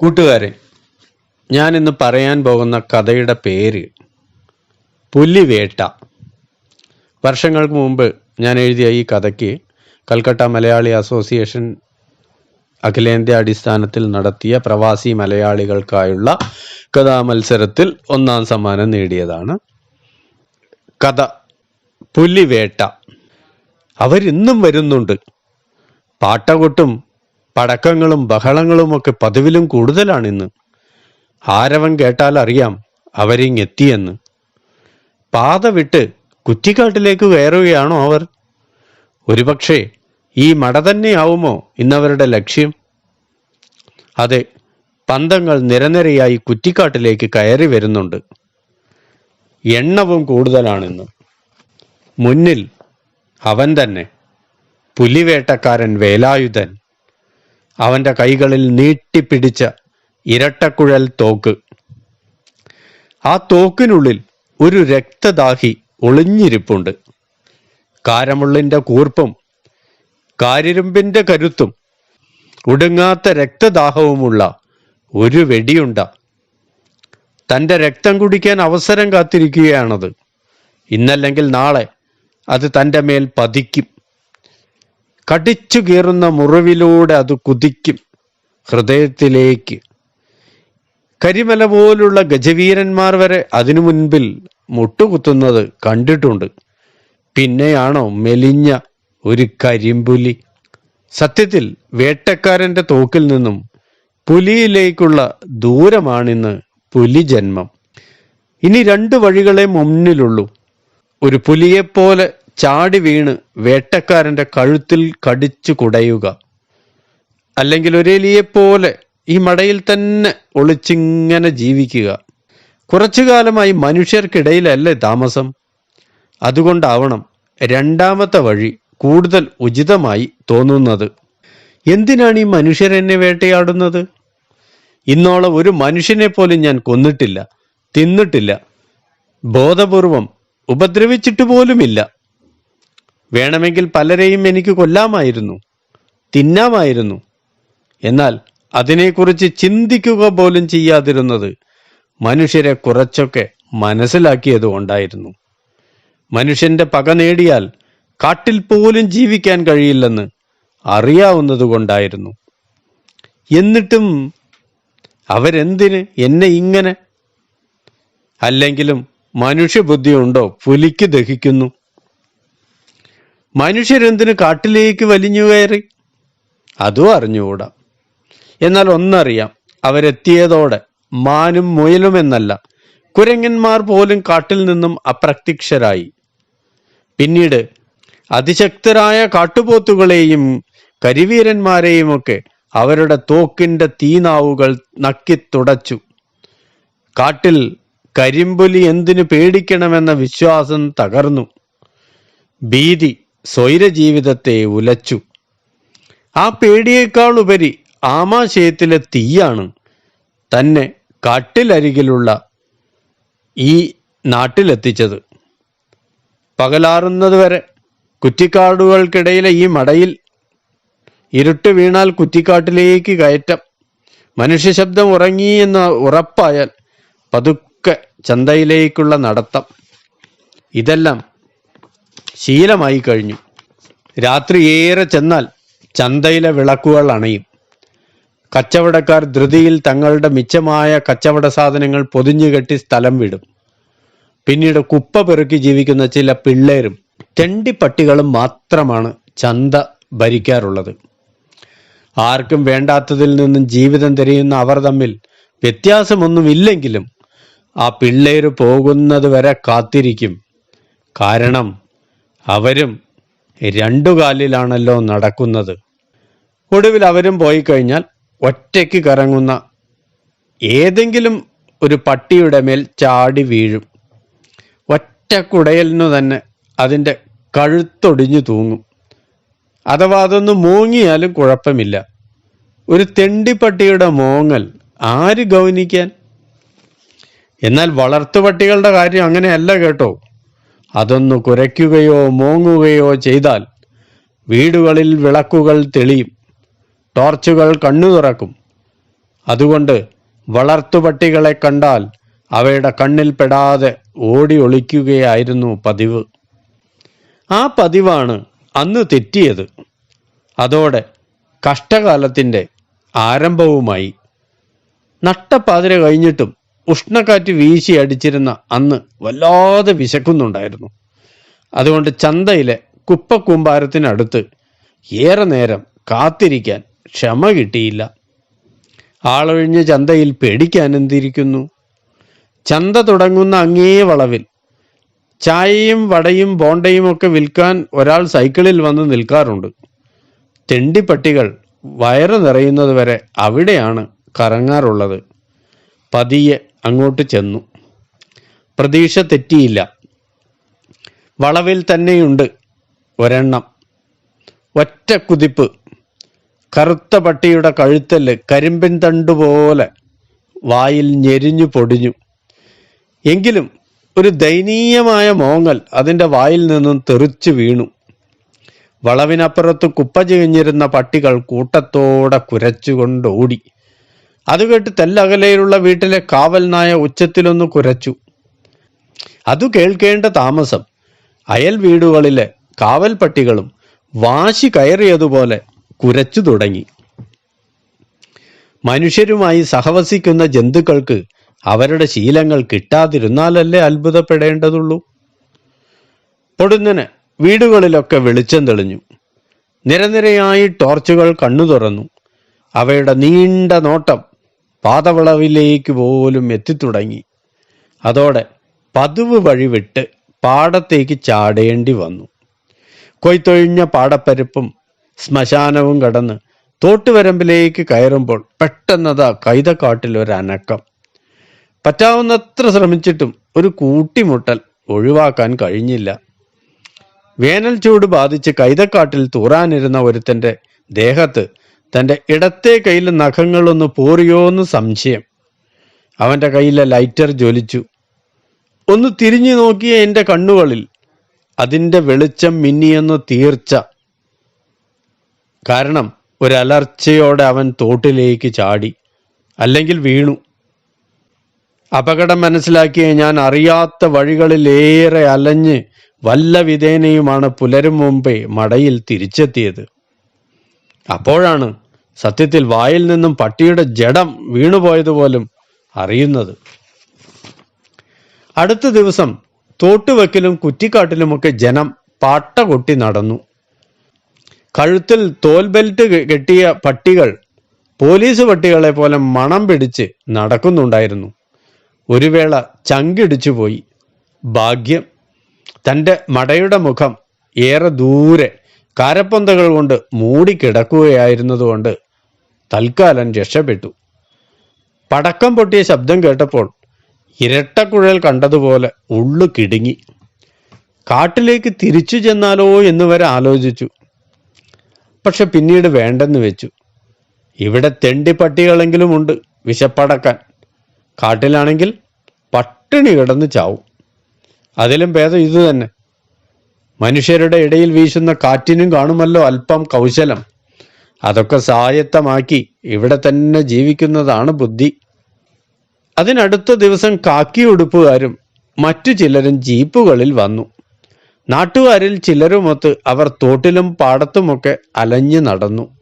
കൂട്ടുകാരെ ഞാൻ ഇന്ന് പറയാൻ പോകുന്ന കഥയുടെ പേര് പുലിവേട്ട. വർഷങ്ങൾക്ക് മുമ്പ് ഞാൻ എഴുതിയ ഈ കഥയ്ക്ക് കൽക്കട്ട മലയാളി അസോസിയേഷൻ അഖിലേന്ത്യാ അടിസ്ഥാനത്തിൽ നടത്തിയ പ്രവാസി മലയാളികൾക്കായുള്ള കഥാമത്സരത്തിൽ ഒന്നാം സമ്മാനം നേടിയതാണ് കഥ പുലിവേട്ട. അവരിന്നും വരുന്നുണ്ട്. പാട്ടകൊട്ടും പടക്കങ്ങളും ബഹളങ്ങളും ഒക്കെ പതിവിലും കൂടുതലാണിന്ന്. ആരവൻ കേട്ടാൽ അറിയാം അവരിങ്ങെത്തിയെന്ന്. പാത വിട്ട് കുറ്റിക്കാട്ടിലേക്ക് കയറുകയാണോ അവർ? ഒരുപക്ഷെ ഈ മട തന്നെയാവുമോ ഇന്നവരുടെ ലക്ഷ്യം? അതെ പന്തങ്ങൾ നിരനിരയായി കുറ്റിക്കാട്ടിലേക്ക് കയറി വരുന്നുണ്ട്. എണ്ണവും കൂടുതലാണിന്ന്. മുന്നിൽ അവൻ തന്നെ പുലിവേട്ടക്കാരൻ വേലായുധൻ. അവന്റെ കൈകളിൽ നീട്ടിപ്പിടിച്ച ഇരട്ടക്കുഴൽ തോക്ക്. ആ തോക്കിനുള്ളിൽ ഒരു രക്തദാഹി ഒളിഞ്ഞിരിപ്പുണ്ട്. കാരമുള്ളിന്റെ കൂർപ്പും കാരിരുമ്പിന്റെ കരുത്തും ഒടുങ്ങാത്ത രക്തദാഹവുമുള്ള ഒരു വെടിയുണ്ട. തന്റെ രക്തം കുടിക്കാൻ അവസരം കാത്തിരിക്കുകയാണത്. ഇന്നല്ലെങ്കിൽ നാളെ അത് തന്റെ മേൽ പതിക്കും. കടിച്ചു കീറുന്ന മുറിവിലൂടെ അത് കുതിക്കും ഹൃദയത്തിലേക്ക്. കരിമല പോലുള്ള ഗജവീരന്മാർ വരെ അതിനു മുൻപിൽ മുട്ടുകുത്തുന്നത് കണ്ടിട്ടുണ്ട്. പിന്നെയാണോ മെലിഞ്ഞ ഒരു കരിമ്പുലി? സത്യത്തിൽ വേട്ടക്കാരന്റെ തോക്കിൽ നിന്നും പുലിയിലേക്കുള്ള ദൂരമാണിന്ന് പുലിജന്മം ഇനി രണ്ട് വഴികളെ മുന്നിലുള്ളൂ. ഒരു പുലിയെപ്പോലെ ചാടി വീണ് വേട്ടക്കാരന്റെ കഴുത്തിൽ കടിച്ചു കുടയുക. അല്ലെങ്കിൽ ഒരേലിയെപ്പോലെ ഈ മടയിൽ തന്നെ ഒളിച്ചിങ്ങനെ ജീവിക്കുക. കുറച്ചു കാലമായി മനുഷ്യർക്കിടയിലല്ലേ താമസം. അതുകൊണ്ടാവണം രണ്ടാമത്തെ വഴി കൂടുതൽ ഉചിതമായി തോന്നുന്നത്. എന്തിനാണ് ഈ മനുഷ്യരെന്നെ വേട്ടയാടുന്നത്? ഇന്നോളം ഒരു മനുഷ്യനെ പോലും ഞാൻ കൊന്നിട്ടില്ല തിന്നിട്ടില്ല ബോധപൂർവം ഉപദ്രവിച്ചിട്ടു പോലുമില്ല. വേണമെങ്കിൽ പലരെയും എനിക്ക് കൊല്ലാമായിരുന്നു തിന്നാമായിരുന്നു. എന്നാൽ അതിനെക്കുറിച്ച് ചിന്തിക്കുക പോലും ചെയ്യാതിരുന്നത് മനുഷ്യരെ കുറച്ചൊക്കെ മനസ്സിലാക്കിയത് കൊണ്ടായിരുന്നു. മനുഷ്യന്റെ പക നേടിയാൽ കാട്ടിൽ പോലും ജീവിക്കാൻ കഴിയില്ലെന്ന് അറിയാവുന്നത് കൊണ്ടായിരുന്നു. എന്നിട്ടും അവരെന്തിന് എന്നെ ഇങ്ങനെ? അല്ലെങ്കിലും മനുഷ്യബുദ്ധിയുണ്ടോ പുലിക്ക് ദഹിക്കുന്നു. മനുഷ്യരെന്തിന് കാട്ടിലേക്ക് വലിഞ്ഞു കയറി? അതും അറിഞ്ഞുകൂടാ. എന്നാൽ ഒന്നറിയാം അവരെത്തിയതോടെ മാനും മുയലും എന്നല്ല കുരങ്ങന്മാർ പോലും കാട്ടിൽ നിന്നും അപ്രത്യക്ഷരായി. പിന്നീട് അതിശക്തരായ കാട്ടുപോത്തുകളെയും കരിവീരന്മാരെയുമൊക്കെ അവരുടെ തോക്കിന്റെ തീനാവുകൾ നക്കിത്തുടച്ചു കാട്ടിൽ കരിമ്പുലി എന്തിനു പേടിക്കണമെന്ന വിശ്വാസം തകർന്നു. ഭീതി സ്വൈരജീവിതത്തെ ഉലച്ചു. ആ പേടിയേക്കാൾ ഉപരി ആമാശയത്തിലെ തീയാണ് തന്നെ കാട്ടിലരികിലുള്ള ഈ നാട്ടിലെത്തിച്ചത്. പകലാറുന്നതുവരെ കുറ്റിക്കാടുകൾക്കിടയിലെ ഈ മടയിൽ ഇരുട്ട് വീണാൽ കുറ്റിക്കാട്ടിലേക്ക് കയറ്റം. മനുഷ്യ ശബ്ദം ഉറങ്ങി എന്ന് ഉറപ്പായാൽ പതുക്കെ ചന്തയിലേക്കുള്ള നടത്തം. ഇതെല്ലാം ശീലമായി കഴിഞ്ഞു. രാത്രി ഏറെ ചെന്നാൽ ചന്തയിലെ വിളക്കുകൾ അണയും. കച്ചവടക്കാർ ധൃതിയിൽ തങ്ങളുടെ മിച്ചമായ കച്ചവട സാധനങ്ങൾ പൊതിഞ്ഞുകെട്ടി സ്ഥലം വിടും. പിന്നീട് കുപ്പ പെറുക്കി ജീവിക്കുന്ന ചില പിള്ളേരും തെണ്ടിപ്പട്ടികളും മാത്രമാണ് ചന്ത ഭരിക്കാറുള്ളത്. ആർക്കും വേണ്ടാത്തതിൽ നിന്നും ജീവിതം തിരയുന്ന അവർ തമ്മിൽ വ്യത്യാസമൊന്നുമില്ലെങ്കിലും ആ പിള്ളേര് പോകുന്നത് വരെ കാത്തിരിക്കും. കാരണം അവരും രണ്ടു കാലിലാണല്ലോ നടക്കുന്നത്. ഒടുവിൽ അവരും പോയി കഴിഞ്ഞാൽ ഒറ്റയ്ക്ക് കറങ്ങുന്ന ഏതെങ്കിലും ഒരു പട്ടിയുടെ മേൽ ചാടി വീഴും. ഒറ്റ കുടയലിനു തന്നെ അതിന്റെ കഴുത്തൊടിഞ്ഞു തൂങ്ങും. അഥവാ അതൊന്ന് മൂങ്ങിയാലും കുഴപ്പമില്ല. ഒരു തെണ്ടിപ്പട്ടിയുടെ മോങ്ങൽ ആര് ഗൗനിക്കാൻ? എന്നാൽ വളർത്തുപട്ടികളുടെ കാര്യം അങ്ങനെയല്ല കേട്ടോ. അതൊന്ന് കുരയ്ക്കുകയോ മോങ്ങുകയോ ചെയ്താൽ വീടുകളിൽ വിളക്കുകൾ തെളിയും ടോർച്ചുകൾ കണ്ണു തുറക്കും. അതുകൊണ്ട് വളർത്തുപട്ടികളെ കണ്ടാൽ അവയുടെ കണ്ണിൽ പെടാതെ ഓടി ഒളിക്കുകയായിരുന്നു പതിവ്. ആ പതിവാണ് അന്ന് തെറ്റിയത്. അതോടെ കഷ്ടകാലത്തിന്റെ ആരംഭവുമായി. നട്ടപ്പാതിര കഴിഞ്ഞിട്ടും ഉഷ്ണക്കാറ്റ് വീശി അടിച്ചിരുന്ന അന്ന് വല്ലാതെ വിശക്കുന്നുണ്ടായിരുന്നു. അതുകൊണ്ട് ചന്തയിലെ കുപ്പക്കൂമ്പാരത്തിനടുത്ത് ഏറെ നേരം കാത്തിരിക്കാൻ ക്ഷമ കിട്ടിയില്ല. ആളൊഴിഞ്ഞ ചന്തയിൽ പേടിക്കാൻ എന്തിരിക്കുന്നു? ചന്ത തുടങ്ങുന്ന അങ്ങേ വളവിൽ ചായയും വടയും ബോണ്ടയും ഒക്കെ വിൽക്കാൻ ഒരാൾ സൈക്കിളിൽ വന്ന് നിൽക്കാറുണ്ട്. തെണ്ടിപ്പട്ടികൾ വയറ് നിറയുന്നത് വരെ അവിടെയാണ് കറങ്ങാറുള്ളത്. പതിയെ അങ്ങോട്ട് ചെന്നു. പ്രതീക്ഷ തെറ്റിയില്ല. വളവിൽ തന്നെയുണ്ട് ഒരെണ്ണം. ഒറ്റ കുതിപ്പ്. കറുത്ത പട്ടിയുടെ കഴുത്തൽ കരിമ്പിൻ തണ്ടുപോലെ വായിൽ ഞെരിഞ്ഞു പൊടിഞ്ഞു. എങ്കിലും ഒരു ദയനീയമായ മോങ്ങൽ അതിന്റെ വായിൽ നിന്നും തെറിച്ചു വീണു. വളവിനപ്പുറത്ത് കുപ്പ ചെയ്ഞ്ഞിരുന്ന പട്ടികൾ കൂട്ടത്തോടെ കുരച്ചുകൊണ്ട് ഓടി. അത് കേട്ട് തെല്ലകലയിലുള്ള വീട്ടിലെ കാവൽ നായ ഉച്ചത്തിലൊന്ന് കുരച്ചു. അതു കേൾക്കേണ്ട താമസം. അയൽ വീടുകളിലെ കാവൽ പട്ടികളും വാശി കയറിയതുപോലെ കുരച്ചു തുടങ്ങി. മനുഷ്യരുമായി സഹവസിക്കുന്ന ജന്തുക്കൾക്ക് അവരുടെ ശീലങ്ങൾ കിട്ടാതിരുന്നാലല്ലേ അത്ഭുതപ്പെടേണ്ടതുള്ളൂ? പൊടുന്നനെ വീടുകളിലൊക്കെ വെളിച്ചം തെളിഞ്ഞു. നിരനിരയായി ടോർച്ചുകൾ കണ്ണു തുറന്നു. അവയുടെ നീണ്ട നോട്ടം പാതവളവിലേക്ക് പോലും എത്തിത്തുടങ്ങി. അതോടെ പതിവ് വഴി വിട്ട് പാടത്തേക്ക് ചാടേണ്ടി വന്നു. കൊയ്ത്തൊഴിഞ്ഞ പാടപ്പരപ്പും ശ്മശാനവും കടന്ന് തോട്ടുവരമ്പിലേക്ക് കയറുമ്പോൾ പെട്ടെന്നതാ കൈതക്കാട്ടിൽ ഒരു അനക്കം പറ്റാവുന്നത്ര ശ്രമിച്ചിട്ടും ഒരു കൂട്ടിമുട്ടൽ ഒഴിവാക്കാൻ കഴിഞ്ഞില്ല. വേനൽ ചൂട് ബാധിച്ച് കൈതക്കാട്ടിൽ തൂറാനിരുന്ന ഒരുത്തന്റെ ദേഹത്ത് തന്റെ ഇടത്തെ കയ്യിൽ നഖങ്ങളൊന്ന് പോറിയോന്ന് സംശയം. അവന്റെ കയ്യിലെ ലൈറ്റർ ജ്വലിച്ചു. ഒന്ന് തിരിഞ്ഞു നോക്കിയ എന്റെ കണ്ണുകളിൽ. അതിന്റെ വെളിച്ചം മിന്നിയെന്ന് തീർച്ച. കാരണം ഒരലർച്ചയോടെ അവൻ തോട്ടിലേക്ക് ചാടി. അല്ലെങ്കിൽ വീണു. അപകടം മനസ്സിലാക്കിയ ഞാൻ അറിയാത്ത വഴികളിലേറെ അലഞ്ഞ് വല്ല വിധേനയുമാണ് പുലരും മുമ്പേ മടയിൽ തിരിച്ചെത്തിയത്. അപ്പോഴാണ് സത്യത്തിൽ വായിൽ നിന്നും പട്ടിയുടെ ജഡം വീണുപോയതുപോലും അറിയുന്നത്. അടുത്ത ദിവസം തോട്ടുവെക്കിലും കുറ്റിക്കാട്ടിലുമൊക്കെ ജനം പാട്ട കൊട്ടി നടന്നു. കഴുത്തിൽ തോൽ ബെൽറ്റ് കെട്ടിയ പട്ടികൾ പോലീസ് പട്ടികളെ പോലെ മണം പിടിച്ച് നടക്കുന്നുണ്ടായിരുന്നു. ഒരു വേള ചങ്കിടിച്ചു പോയി ഭാഗ്യം തന്റെ മടയുടെ മുഖം ഏറെ ദൂരെ കാരപ്പൊന്തകൾ കൊണ്ട് മൂടിക്കിടക്കുകയായിരുന്നതുകൊണ്ട് തൽക്കാലം രക്ഷപ്പെട്ടു. പടക്കം പൊട്ടിയ ശബ്ദം കേട്ടപ്പോൾ ഇരട്ടക്കുഴൽ കണ്ടതുപോലെ ഉള്ളു കിടുങ്ങി. കാട്ടിലേക്ക് തിരിച്ചു ചെന്നാലോ എന്ന് വരെ ആലോചിച്ചു. പക്ഷെ പിന്നീട് വേണ്ടെന്ന് വെച്ചു. ഇവിടെ തെണ്ടി പട്ടികളെങ്കിലും ഉണ്ട് വിശപ്പടക്കാൻ. കാട്ടിലാണെങ്കിൽ പട്ടിണി കിടന്ന് ചാവും. അതിലും ഭേദം ഇത് തന്നെ. മനുഷ്യരുടെ ഇടയിൽ വീശുന്ന കാറ്റിനും കാണുമല്ലോ അല്പം കൗശലം. അതൊക്കെ സായത്തമാക്കി ഇവിടെ തന്നെ ജീവിക്കുന്നതാണ് ബുദ്ധി. അതിനടുത്ത ദിവസം കാക്കി ഉടുപ്പുകാരും മറ്റു ചിലരും ജീപ്പുകളിൽ വന്നു. നാട്ടുകാരിൽ ചിലരുമൊത്ത് അവർ തോട്ടിലും പാടത്തുമൊക്കെ അലഞ്ഞു നടന്നു.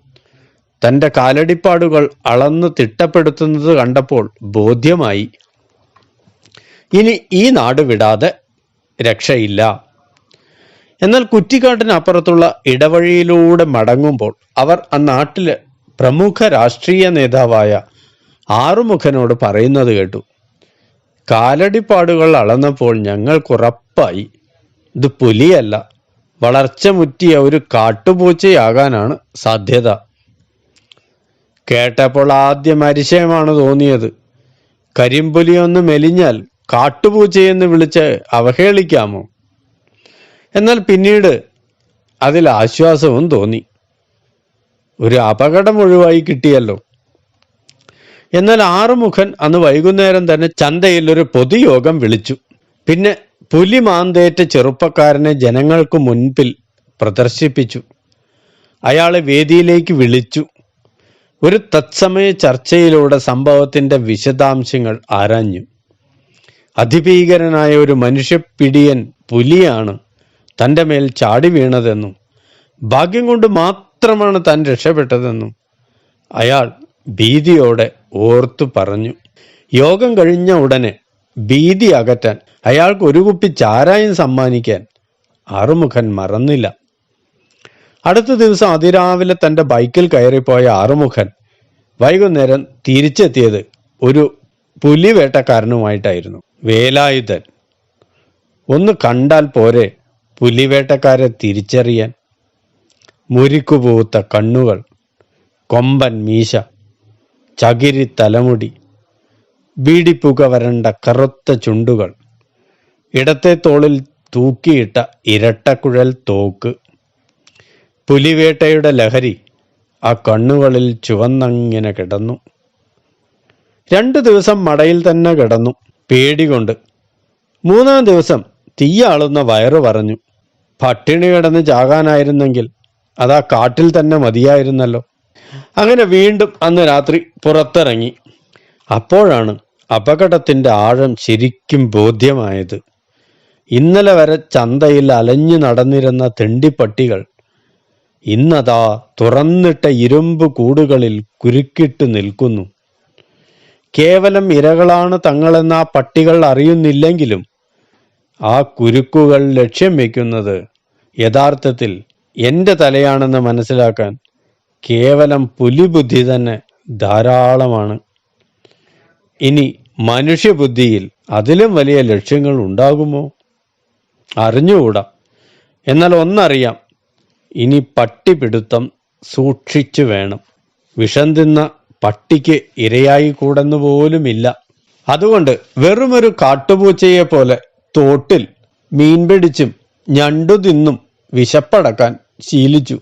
തന്റെ കാലടിപ്പാടുകൾ അളന്ന് തിട്ടപ്പെടുത്തുന്നത് കണ്ടപ്പോൾ ബോധ്യമായി. ഇനി ഈ നാട് വിടാതെ രക്ഷയില്ല. എന്നാൽ കുറ്റിക്കാട്ടിനപ്പുറത്തുള്ള ഇടവഴിയിലൂടെ മടങ്ങുമ്പോൾ അവർ ആ നാട്ടിലെ പ്രമുഖ രാഷ്ട്രീയ നേതാവായ ആറുമുഖനോട് പറയുന്നത് കേട്ടു. കാലടിപ്പാടുകൾ അളന്നപ്പോൾ ഞങ്ങൾക്കുറപ്പായി ഇത് പുലിയല്ല വളർച്ച മുറ്റിയ ഒരു കാട്ടുപൂച്ചയാകാനാണ് സാധ്യത. കേട്ടപ്പോൾ ആദ്യം അരിശയമാണ് തോന്നിയത്. കരിമ്പുലിയൊന്ന് മെലിഞ്ഞാൽ കാട്ടുപൂച്ചയെന്ന് വിളിച്ച് അവഹേളിക്കാമോ? എന്നാൽ പിന്നീട് അതിൽ ആശ്വാസവും തോന്നി. ഒരു അപകടം ഒഴിവായി കിട്ടിയല്ലോ. എന്നാൽ ആറുമുഖൻ അന്ന് വൈകുന്നേരം തന്നെ ചന്തയിൽ ഒരു പൊതുയോഗം വിളിച്ചു. പിന്നെ പുലി മാന്തേറ്റ ചെറുപ്പക്കാരനെ ജനങ്ങൾക്ക് മുൻപിൽ പ്രദർശിപ്പിച്ചു. അയാളെ വേദിയിലേക്ക് വിളിച്ചു. ഒരു തത്സമയ ചർച്ചയിലൂടെ സംഭവത്തിന്റെ വിശദാംശങ്ങൾ ആരാഞ്ഞു. അതിഭീകരനായ ഒരു മനുഷ്യപ്പിടിയൻ പുലിയാണ് തന്റെ മേൽ ചാടി വീണതെന്നും ഭാഗ്യം കൊണ്ട് മാത്രമാണ് താൻ രക്ഷപ്പെട്ടതെന്നും അയാൾ ഭീതിയോടെ ഓർത്തു പറഞ്ഞു. യോഗം കഴിഞ്ഞ ഉടനെ ഭീതി അകറ്റാൻ അയാൾക്ക് ഒരു കുപ്പി ചാരായം സമ്മാനിക്കാൻ ആറുമുഖൻ മറന്നില്ല. അടുത്ത ദിവസം അതിരാവിലെ തന്റെ ബൈക്കിൽ കയറിപ്പോയ ആറുമുഖൻ വൈകുന്നേരം തിരിച്ചെത്തിയത് ഒരു പുലിവേട്ടക്കാരനുമായിട്ടായിരുന്നു വേലായുധൻ. ഒന്ന് കണ്ടാൽ പോരെ പുലിവേട്ടക്കാരെ തിരിച്ചറിയാൻ മുരിക്കുപൂത്ത കണ്ണുകൾ കൊമ്പൻ മീശ ചകിരി തലമുടി ബീഡിപ്പുക വരണ്ട കറുത്ത ചുണ്ടുകൾ ഇടത്തെ തോളിൽ തൂക്കിയിട്ട ഇരട്ടക്കുഴൽ തോക്ക്. പുലിവേട്ടയുടെ ലഹരി ആ കണ്ണുകളിൽ ചുവന്നങ്ങനെ കിടന്നു. രണ്ടു ദിവസം മടയിൽ തന്നെ കിടന്നു. പേടികൊണ്ട് മൂന്നാം ദിവസം തീയാളുന്ന വയറു പറഞ്ഞു. പട്ടിണി കിടന്ന് ചാകാനായിരുന്നെങ്കിൽ അതാ കാട്ടിൽ തന്നെ മതിയായിരുന്നല്ലോ. അങ്ങനെ വീണ്ടും അന്ന് രാത്രി പുറത്തിറങ്ങി. അപ്പോഴാണ് അപകടത്തിന്റെ ആഴം ശരിക്കും ബോധ്യമായത്. ഇന്നലെ വരെ ചന്തയിൽ അലഞ്ഞു നടന്നിരുന്ന തെണ്ടിപ്പട്ടികൾ ഇന്നതാ തുറന്നിട്ട ഇരുമ്പ് കൂടുകളിൽ കുരുക്കിട്ട് നിൽക്കുന്നു. കേവലം ഇരകളാണ് തങ്ങളെന്ന പട്ടികൾ അറിയുന്നില്ലെങ്കിലും ആ കുരുക്കുകൾ ലക്ഷ്യം വയ്ക്കുന്നത് യഥാർത്ഥത്തിൽ എന്റെ തലയാണെന്ന് മനസ്സിലാക്കാൻ കേവലം പുലിബുദ്ധി തന്നെ ധാരാളമാണ്. ഇനി മനുഷ്യബുദ്ധിയിൽ അതിലും വലിയ ലക്ഷ്യങ്ങൾ ഉണ്ടാകുമോ? അറിഞ്ഞുകൂടാ. എന്നാൽ ഒന്നറിയാം ഇനി പട്ടിപിടുത്തം സൂക്ഷിച്ചു വേണം. വിഷം തിന്ന പട്ടിക്ക് ഇരയായി കൂടെന്നു പോലുമില്ല. അതുകൊണ്ട് വെറുമൊരു കാട്ടുപൂച്ചയെ പോലെ തോട്ടിൽ മീൻ പിടിച്ചും ഞണ്ടു തിന്നും വിശപ്പടക്കാൻ ശീലിച്ചു.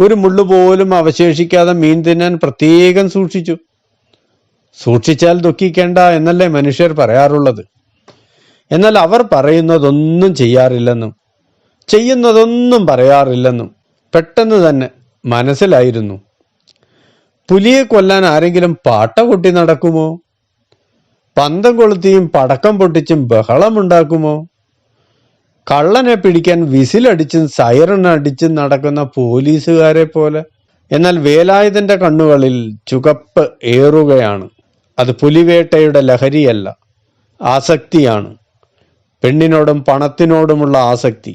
ഒരു മുള്ളു പോലും അവശേഷിക്കാതെ മീൻ തിന്നാൻ പ്രത്യേകം സൂക്ഷിച്ചു. സൂക്ഷിച്ചാൽ ദുഃഖിക്കേണ്ട എന്നല്ലേ മനുഷ്യർ പറയാറുള്ളത്? എന്നാൽ അവർ പറയുന്നതൊന്നും ചെയ്യാറില്ലെന്നും ചെയ്യുന്നതൊന്നും പറയാറില്ലെന്നും പെട്ടെന്ന് തന്നെ മനസ്സിലായിരുന്നു. പുലിയെ കൊല്ലാൻ ആരെങ്കിലും പാട്ട കൊട്ടി നടക്കുമോ? പന്തം കൊളുത്തിയും പടക്കം പൊട്ടിച്ചും ബഹളമുണ്ടാക്കുമോ കള്ളനെ പിടിക്കാൻ വിസിലടിച്ചും സൈറൺ അടിച്ചും നടക്കുന്ന പോലീസുകാരെ പോലെ. എന്നാൽ വേലായുധന്റെ കണ്ണുകളിൽ ചുകപ്പ് ഏറുകയാണ്. അത് പുലിവേട്ടയുടെ ലഹരിയല്ല ആസക്തിയാണ്. പെണ്ണിനോടും പണത്തിനോടുമുള്ള ആസക്തി.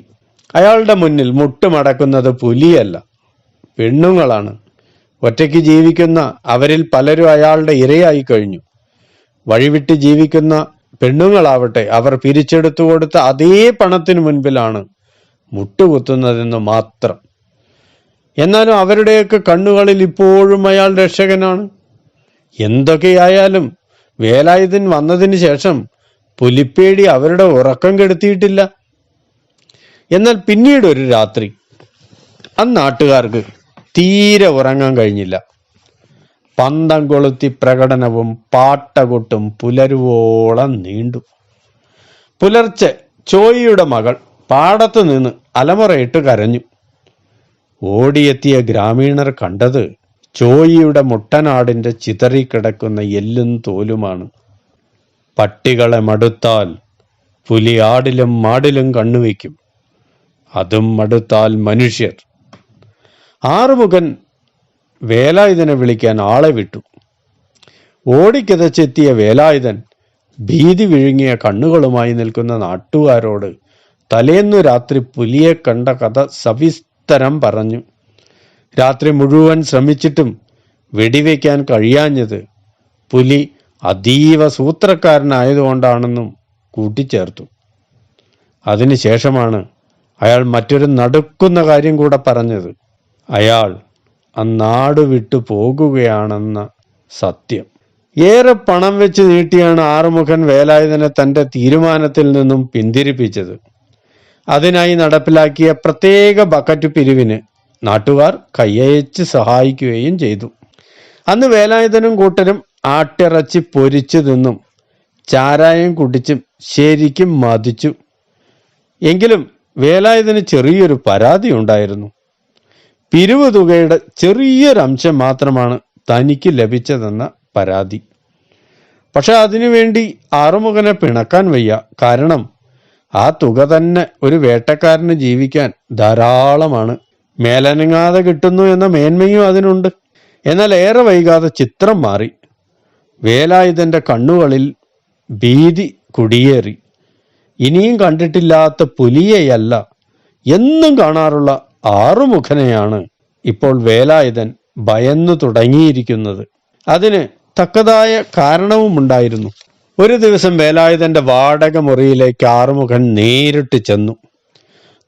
അയാളുടെ മുന്നിൽ മുട്ടുമടക്കുന്നത് പുലിയല്ല പെണ്ണുങ്ങളാണ്. ഒറ്റയ്ക്ക് ജീവിക്കുന്ന അവരിൽ പലരും അയാളുടെ ഇരയായി കഴിഞ്ഞു. വഴിവിട്ട് ജീവിക്കുന്ന പെണ്ണുങ്ങളാവട്ടെ അവർ പിരിച്ചെടുത്തു കൊടുത്ത അതേ പണത്തിന് മുൻപിലാണ് മുട്ടുകുത്തുന്നതെന്ന് മാത്രം. എന്നാലും അവരുടെയൊക്കെ കണ്ണുകളിൽ ഇപ്പോഴും അയാൾ രക്ഷകനാണ്. എന്തൊക്കെയായാലും വേലായുധൻ വന്നതിന് ശേഷം പുലിപ്പേടി അവരുടെ ഉറക്കം കെടുത്തിയിട്ടില്ല. എന്നാൽ പിന്നീട് ഒരു രാത്രി അന്ന് നാട്ടുകാർക്ക് തീരെ ഉറങ്ങാൻ കഴിഞ്ഞില്ല. പന്തം കൊളുത്തി പ്രകടനവും പാട്ടകൊട്ടും പുലരുവോളം നീണ്ടു. പുലർച്ചെ ചോയിയുടെ മകൾ പാടത്തു നിന്ന് അലമുറയിട്ട് കരഞ്ഞു. ഓടിയെത്തിയ ഗ്രാമീണർ കണ്ടത് ചോയിയുടെ മുട്ടനാടിന്റെ ചിതറിക്കിടക്കുന്ന എല്ലും തോലുമാണ്. പട്ടികളെ മടുത്താൽ പുലി ആടിലും മാടിലും കണ്ണുവയ്ക്കും. അതും മടുത്താൽ മനുഷ്യർ. ആറുമുഖൻ വേലായുധനെ വിളിക്കാൻ ആളെ വിട്ടു. ഓടിക്കിതച്ചെത്തിയ വേലായുധൻ ഭീതി വിഴുങ്ങിയ കണ്ണുകളുമായി നിൽക്കുന്ന നാട്ടുകാരോട് തലേന്നു രാത്രി പുലിയെ കണ്ട കഥ സവിസ്തരം പറഞ്ഞു. രാത്രി മുഴുവൻ ശ്രമിച്ചിട്ടും വെടിവെക്കാൻ കഴിയാഞ്ഞത് പുലി അതീവ സൂത്രക്കാരനായതുകൊണ്ടാണെന്നും കൂട്ടിച്ചേർത്തു. അതിനുശേഷമാണ് അയാൾ മറ്റൊരു നടുക്കുന്ന കാര്യം കൂടെ പറഞ്ഞത്. അയാൾ നാട് വിട്ടു പോകുകയാണെന്ന സത്യം. ഏറെ പണം വെച്ച് നീട്ടിയാണ് ആറുമുഖൻ വേലായുധനെ തന്റെ തീരുമാനത്തിൽ നിന്നും പിന്തിരിപ്പിച്ചത്. അതിനായി നടപ്പിലാക്കിയ പ്രത്യേക ബക്കറ്റ് പിരിവിന് നാട്ടുകാർ കയ്യയച്ച് സഹായിക്കുകയും ചെയ്തു. അന്ന് വേലായുധനും കൂട്ടരും ആട്ടിറച്ചി പൊരിച്ചു നിന്നും ചാരായം കുടിച്ചും ശരിക്കും മതിച്ചു. എങ്കിലും വേലായുധന് ചെറിയൊരു പരാതി ഉണ്ടായിരുന്നു പിരിവ് തുകയുടെ ചെറിയൊരംശം മാത്രമാണ് തനിക്ക് ലഭിച്ചതെന്ന പരാതി. പക്ഷെ അതിനുവേണ്ടി ആറുമുഖനെ പിണക്കാൻ വയ്യ. കാരണം ആ തുക തന്നെ ഒരു വേട്ടക്കാരന് ജീവിക്കാൻ ധാരാളമാണ്. മേലനങ്ങാതെ കിട്ടുന്നു എന്ന മേന്മയും അതിനുണ്ട്. എന്നാൽ ഏറെ വൈകാതെ ചിത്രം മാറി. വേലായുധന്റെ കണ്ണുകളിൽ ഭീതി കുടിയേറി. ഇനിയും കണ്ടിട്ടില്ലാത്ത പുലിയെയല്ല എന്നും കാണാറുള്ള ആറുമുഖനെയാണ് ഇപ്പോൾ വേലായുധൻ ഭയന്നു തുടങ്ങിയിരിക്കുന്നത്. അതിന് തക്കതായ കാരണവുമുണ്ടായിരുന്നു. ഒരു ദിവസം വേലായുധന്റെ വാടക മുറിയിലേക്ക് ആറുമുഖൻ നേരിട്ട് ചെന്നു.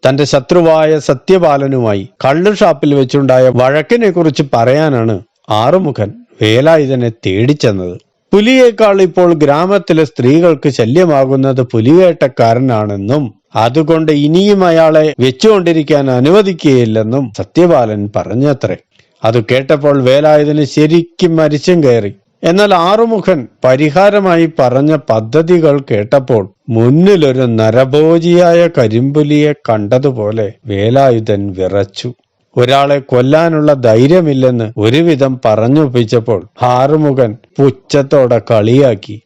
തന്റെ ശത്രുവായ സത്യപാലനുമായി കള്ളു ഷാപ്പിൽ വെച്ചുണ്ടായ വഴക്കിനെ കുറിച്ച് പറയാനാണ് ആറുമുഖൻ വേലായുധനെ തേടിച്ചെന്നത്. പുലിയേക്കാൾ ഇപ്പോൾ ഗ്രാമത്തിലെ സ്ത്രീകൾക്ക് ശല്യമാകുന്നത് പുലിവേട്ടക്കാരനാണെന്നും അതുകൊണ്ട് ഇനിയും അയാളെ വെച്ചുകൊണ്ടിരിക്കാൻ അനുവദിക്കുകയില്ലെന്നും സത്യപാലൻ പറഞ്ഞത്രേ. അത് കേട്ടപ്പോൾ വേലായുധന് ശരിക്കും മരിച്ചും കയറി. എന്നാൽ ആറുമുഖൻ പരിഹാരമായി പറഞ്ഞ പദ്ധതികൾ കേട്ടപ്പോൾ മുന്നിലൊരു നരഭോജിയായ കരിമ്പുലിയെ കണ്ടതുപോലെ വേലായുധൻ വിറച്ചു. ഒരാളെ കൊല്ലാനുള്ള ധൈര്യമില്ലെന്ന് ഒരുവിധം പറഞ്ഞൊപ്പിച്ചപ്പോൾ ആറുമുഖൻ പുച്ഛത്തോടെ കളിയാക്കി.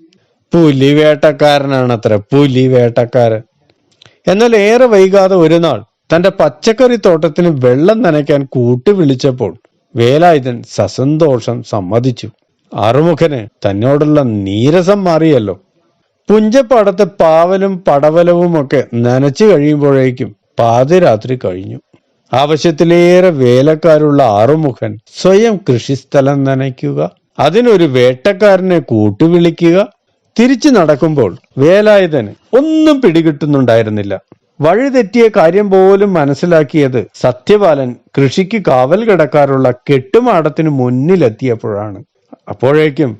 പുലി വേട്ടക്കാരനാണത്ര പുലി വേട്ടക്കാരൻ എന്നാൽ ഏറെ വൈകാതെ ഒരു നാൾ തന്റെ പച്ചക്കറി തോട്ടത്തിന് വെള്ളം നനയ്ക്കാൻ കൂട്ടുവിളിച്ചപ്പോൾ വേലായുധൻ സസന്തോഷം സമ്മതിച്ചു. അറുമുഖന് തന്നോടുള്ള നീരസം മാറിയല്ലോ. പുഞ്ചപ്പാടത്തെ പാവലും പടവലവും ഒക്കെ നനച്ചു കഴിയുമ്പോഴേക്കും പാതിരാത്രി കഴിഞ്ഞു. ആവശ്യത്തിലേറെ വേലക്കാരുള്ള ആറുമുഖൻ സ്വയം കൃഷിസ്ഥലം നനയ്ക്കുക അതിനൊരു വേട്ടക്കാരനെ കൂട്ടുവിളിക്കുക തിരിച്ചു നടക്കുമ്പോൾ വേലായുധന് ഒന്നും പിടികിട്ടുന്നുണ്ടായിരുന്നില്ല. വഴിതെറ്റിയ കാര്യം പോലും മനസ്സിലാക്കിയത് സത്യപാലൻ കൃഷിക്ക് കാവൽ കിടക്കാറുള്ള കെട്ടുമാടത്തിന് മുന്നിലെത്തിയപ്പോഴാണ്. അപ്പോഴേക്കും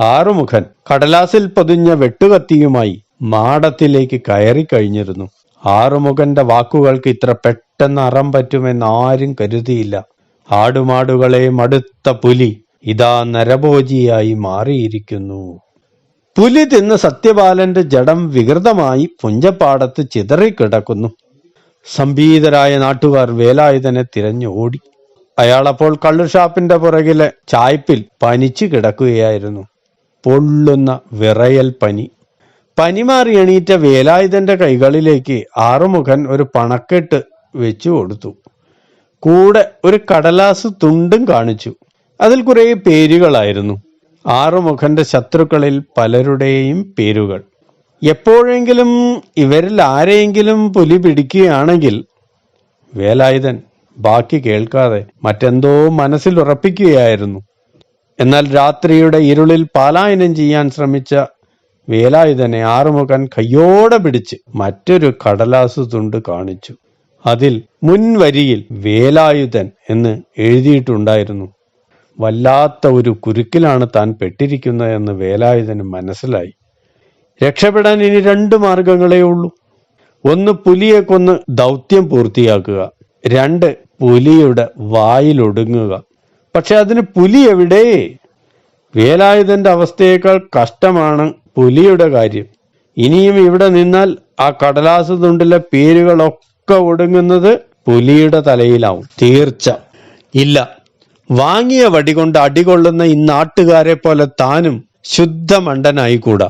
ആറുമുഖൻ കടലാസിൽ പൊതിഞ്ഞ വെട്ടുകത്തിയുമായി മാടത്തിലേക്ക് കയറി കഴിഞ്ഞിരുന്നു. ആറുമുഖന്റെ വാക്കുകൾക്ക് ഇത്ര പെട്ടെന്ന് അറം പറ്റുമെന്ന് ആരും കരുതിയില്ല. ആടുമാടുകളെ മടുത്ത പുലി ഇതാ നരഭോജിയായി മാറിയിരിക്കുന്നു. പുലി തിന്ന് സത്യപാലന്റെ ജഡം വികൃതമായി പുഞ്ചപ്പാടത്ത് ചിതറിക്കിടക്കുന്നു സംഭീതരായ നാട്ടുകാർ വേലായുധനെ തിരഞ്ഞു ഓടി. അയാൾ അപ്പോൾ കള്ളുഷാപ്പിന്റെ പുറകിലെ ചായ്പിൽ പനിച്ചു കിടക്കുകയായിരുന്നു. പൊള്ളുന്ന വിറയൽ പനി. പനിമാറി എണീറ്റ വേലായുധന്റെ കൈകളിലേക്ക് ആറുമുഖൻ ഒരു പണക്കെട്ട് വെച്ചു കൊടുത്തു. കൂടെ ഒരു കടലാസ് തുണ്ടും കാണിച്ചു. അതിൽ കുറേ പേരുകളായിരുന്നു. ആറുമുഖന്റെ ശത്രുക്കളിൽ പലരുടെയും പേരുകൾ. എപ്പോഴെങ്കിലും ഇവരിൽ ആരെയെങ്കിലും പുലി പിടിക്കുകയാണെങ്കിൽ വേലായുധൻ ബാക്കി കേൾക്കാതെ മറ്റെന്തോ മനസ്സിൽ ഉറപ്പിക്കുകയായിരുന്നു. എന്നാൽ രാത്രിയുടെ ഇരുളിൽ പാലായനം ചെയ്യാൻ ശ്രമിച്ച വേലായുധനെ ആറുമുഖൻ കയ്യോടെ പിടിച്ച് മറ്റൊരു കടലാസ് തുണ്ട് കാണിച്ചു. അതിൽ മുൻവരിയിൽ വേലായുധൻ എന്ന് എഴുതിയിട്ടുണ്ടായിരുന്നു. വല്ലാത്ത ഒരു കുരുക്കിലാണ് താൻ പെട്ടിരിക്കുന്നതെന്ന് വേലായുധന് മനസ്സിലായി. രക്ഷപ്പെടാൻ ഇനി രണ്ട് മാർഗങ്ങളേ ഉള്ളൂ. ഒന്ന് പുലിയെ കൊന്ന് ദൗത്യം പൂർത്തിയാക്കുക. രണ്ട് പുലിയുടെ വായിലൊടുങ്ങുക പക്ഷെ അതിന് പുലി എവിടെ? വേലായുധന്റെ അവസ്ഥയേക്കാൾ കഷ്ടമാണ് പുലിയുടെ കാര്യം. ഇനിയും ഇവിടെ നിന്നാൽ ആ കടലാസ് തുണ്ടിലെ പേരുകളൊക്കെ ഒടുങ്ങുന്നത് പുലിയുടെ തലയിലാവും. തീർച്ച. ഇല്ല. വാങ്ങിയ വടി കൊണ്ട് അടികൊള്ളുന്ന ഈ നാട്ടുകാരെ പോലെ താനും ശുദ്ധമണ്ടനായിക്കൂടാ.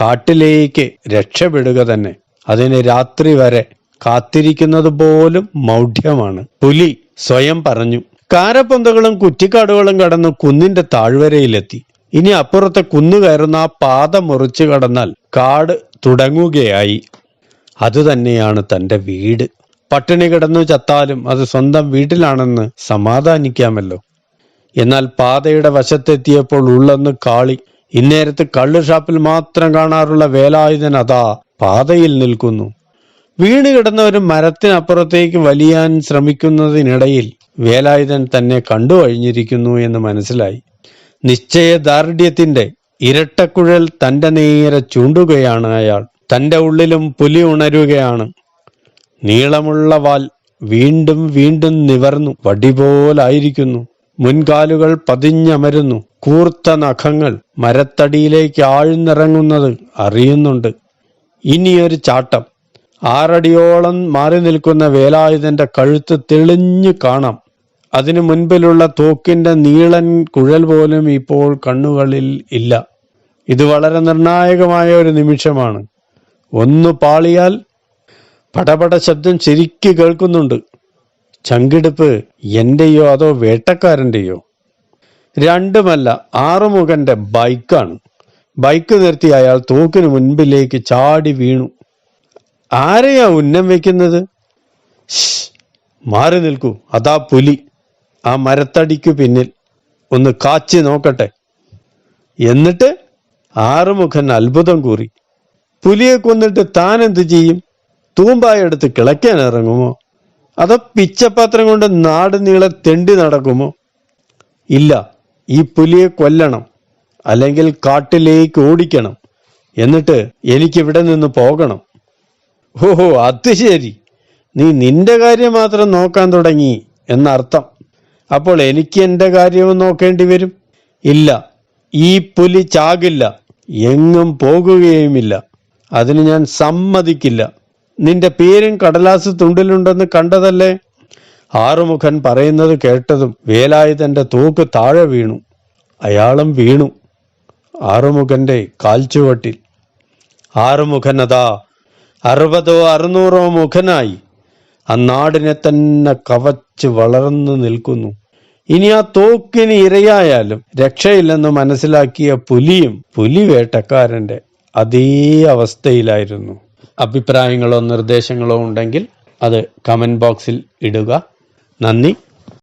കാട്ടിലേക്ക് രക്ഷപ്പെടുക തന്നെ അതിന് രാത്രി വരെ കാത്തിരിക്കുന്നത് പോലും മൗഢ്യമാണ്. പുലി സ്വയം പറഞ്ഞു കാരപ്പൊന്തകളും കുറ്റിക്കാടുകളും കടന്ന് കുന്നിന്റെ താഴ്വരയിലെത്തി. ഇനി അപ്പുറത്തെ കുന്നു കയറുന്ന ആ പാത മുറിച്ചു കടന്നാൽ കാട് തുടങ്ങുകയായി. അതുതന്നെയാണ് തന്റെ വീട്. പട്ടിണി കിടന്നു ചത്താലും അത് സ്വന്തം വീട്ടിലാണെന്ന് സമാധാനിക്കാമല്ലോ. എന്നാൽ പാതയുടെ വശത്തെത്തിയപ്പോൾ ഉള്ളെന്ന് കാളി. ഇന്നേരത്ത് കള്ളു ഷാപ്പിൽ മാത്രം കാണാറുള്ള വേലായുധൻ അതാ പാതയിൽ നിൽക്കുന്നു. വീണ് കിടന്ന ഒരു മരത്തിനപ്പുറത്തേക്ക് വലിയാൻ ശ്രമിക്കുന്നതിനിടയിൽ വേലായുധൻ തന്നെ കണ്ടു കഴിഞ്ഞിരിക്കുന്നു എന്ന് മനസ്സിലായി. നിശ്ചയദാർഢ്യത്തിന്റെ ഇരട്ടക്കുഴൽ തന്റെ നേരെ ചൂണ്ടുകയാണ് അയാൾ. തന്റെ ഉള്ളിലും പുലി ഉണരുകയാണ്. നീളമുള്ള വാൽ വീണ്ടും വീണ്ടും നിവർന്നു വടിപോലായിരിക്കുന്നു. മുൻകാലുകൾ പതിഞ്ഞമരുന്നു. കൂർത്ത നഖങ്ങൾ മരത്തടിയിലേക്ക് ആഴ്ന്നിറങ്ങുന്നത് അറിയുന്നുണ്ട്. ഇനിയൊരു ചാട്ടം. ആറടിയോളം മാറി നിൽക്കുന്ന വേലായുധന്റെ കഴുത്ത് തെളിഞ്ഞു കാണാം. അതിനു മുൻപിലുള്ള തോക്കിന്റെ നീളൻ കുഴൽ പോലും ഇപ്പോൾ കണ്ണുകളിൽ ഇല്ല. ഇത് വളരെ നിർണായകമായ ഒരു നിമിഷമാണ്. ഒന്ന് പാളിയാൽ പടപട ശബ്ദം ശരിക്ക് കേൾക്കുന്നുണ്ട്. ചങ്കിടുപ്പ് എന്റെയോ അതോ വേട്ടക്കാരന്റെയോ? രണ്ടുമല്ല ആറുമുഖന്റെ ബൈക്കാണ്. ബൈക്ക് നിർത്തി അയാൾ തോക്കിന് മുൻപിലേക്ക് ചാടി വീണു. ആരെയാ ഉന്നം വെക്കുന്നത്? മാറി നിൽക്കൂ. അതാ പുലി. ആ മരത്തടിക്കു പിന്നിൽ. ഒന്ന് കാച്ചി നോക്കട്ടെ. എന്നിട്ട് ആറുമുഖൻ അത്ഭുതം കൂറി. പുലിയെ കൊന്നിട്ട് താൻ എന്തു ചെയ്യും? തൂമ്പായെടുത്ത് കിളയ്ക്കാൻ ഇറങ്ങുമോ? അതോ പിച്ചപാത്രം കൊണ്ട് നാട് നീളെ തെണ്ടി നടക്കുമോ? ഇല്ല ഈ പുലിയെ കൊല്ലണം അല്ലെങ്കിൽ കാട്ടിലേക്ക് ഓടിക്കണം എന്നിട്ട് എനിക്കിവിടെ നിന്ന് പോകണം. ഓഹോ അത് ശരി. നീ നിന്റെ കാര്യം മാത്രം നോക്കാൻ തുടങ്ങി എന്നർത്ഥം. അപ്പോൾ എനിക്ക് എന്റെ കാര്യവും നോക്കേണ്ടി വരും? ഇല്ല ഈ പുലി ചാകില്ല എങ്ങും പോകുകയുമില്ല. അതിന് ഞാൻ സമ്മതിക്കില്ല. നിന്റെ പേരും കടലാസ് തുണ്ടിലുണ്ടെന്ന് കണ്ടതല്ലേ? ആറുമുഖൻ പറയുന്നത് കേട്ടതും വേലായുധന്റെ തൂക്ക് താഴെ വീണു. അയാളും വീണു. ആറുമുഖന്റെ കാൽച്ചുവട്ടിൽ. ആറുമുഖൻ അതാ അറുപതോ അറുന്നൂറോ മുഖനായി. അന്നാടിനെ നാടിനെ തന്നെ കവച്ച് വളർന്നു നിൽക്കുന്നു. ഇനി ആ തോക്കിന് ഇരയായാലും രക്ഷയില്ലെന്ന് മനസ്സിലാക്കിയ പുലിയും പുലി വേട്ടക്കാരന്റെ അതേ അവസ്ഥയിലായിരുന്നു. അഭിപ്രായങ്ങളോ നിർദ്ദേശങ്ങളോ ഉണ്ടെങ്കിൽ അത് കമന്റ് ബോക്സിൽ ഇടുക. നന്ദി.